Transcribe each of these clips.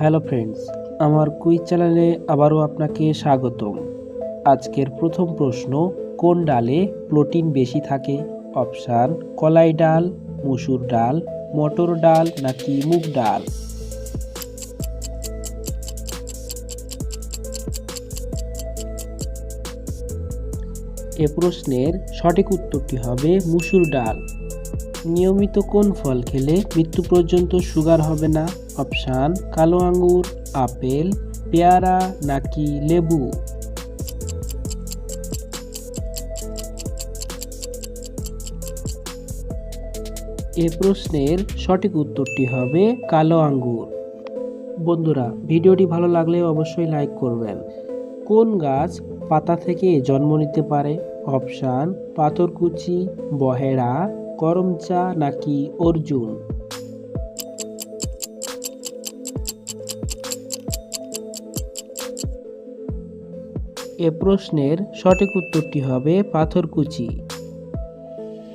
Hello friends, আমার quiz চ্যানেলে আবারও আপনাকে স্বাগতম। আজকের প্রথম প্রশ্ন, কোন ডালে প্রোটিন বেশি থাকে? অপশান, কলাই ডাল, মুসুর ডাল, মটর ডাল নাকি মুগ ডাল? এ প্রশ্নের সঠিক উত্তরটি হবে মুসুর ডাল। নিয়মিত কোন ফল খেলে মৃত্যু পর্যন্ত সুগার হবে না? অপশান, কালো আঙ্গুর, আপেল, পেয়ারা নাকি লেবু? এ প্রশ্নের সঠিক উত্তরটি হবে কালো আঙ্গুর। বন্ধুরা, ভিডিওটি ভালো লাগলে অবশ্যই লাইক করবেন। কোন গাছ পাতা থেকে জন্ম নিতে পারে? অপশান, পাথরকুচি বহেড়া করমচা নাকি অর্জুন? এ প্রশ্নের সঠিক উত্তরটি হবে পাথরকুচি।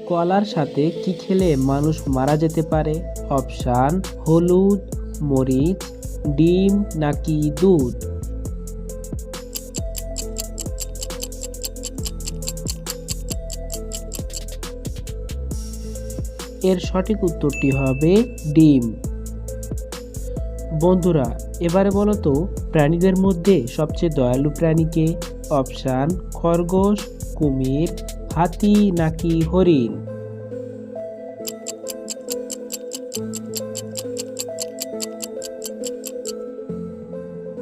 কলার সাথে কি খেলে মানুষ মারা যেতে পারে? অপশান, হলুদ, মরিচ, ডিম নাকি দুধ? এর সঠিক উত্তরটি হবে ডিম। বন্ধুরা, এবারে বলো তো, প্রাণীদের মধ্যে সবচেয়ে দয়ালু প্রাণীকে অপশান, খরগোশ, কুমির, হাতি নাকি হরিণ?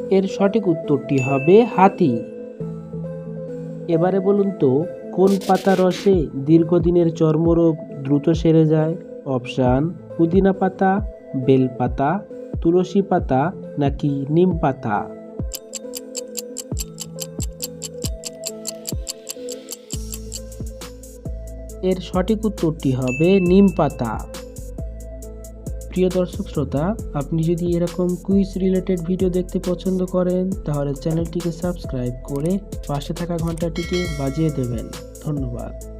এর সঠিক উত্তরটি হবে হাতি। এবারে বলুন তো, কোন পাতা রসে দীর্ঘদিনের চর্মরোগ দ্রুত সেরে যায়। অপশান, পুদিনা পাতা, বেল পাতা, তুলসী পাতা নাকি নিম পাতা? এর সঠিক উত্তরটি হবে নিম পাতা। প্রিয় দর্শক শ্রোতা, আপনি যদি এরকম কুইজ রিলেটেড ভিডিও দেখতে পছন্দ করেন, তাহলে চ্যানেলটিকে সাবস্ক্রাইব করে পাশে থাকা ঘন্টাটিকে বাজিয়ে দেবেন। ধন্যবাদ।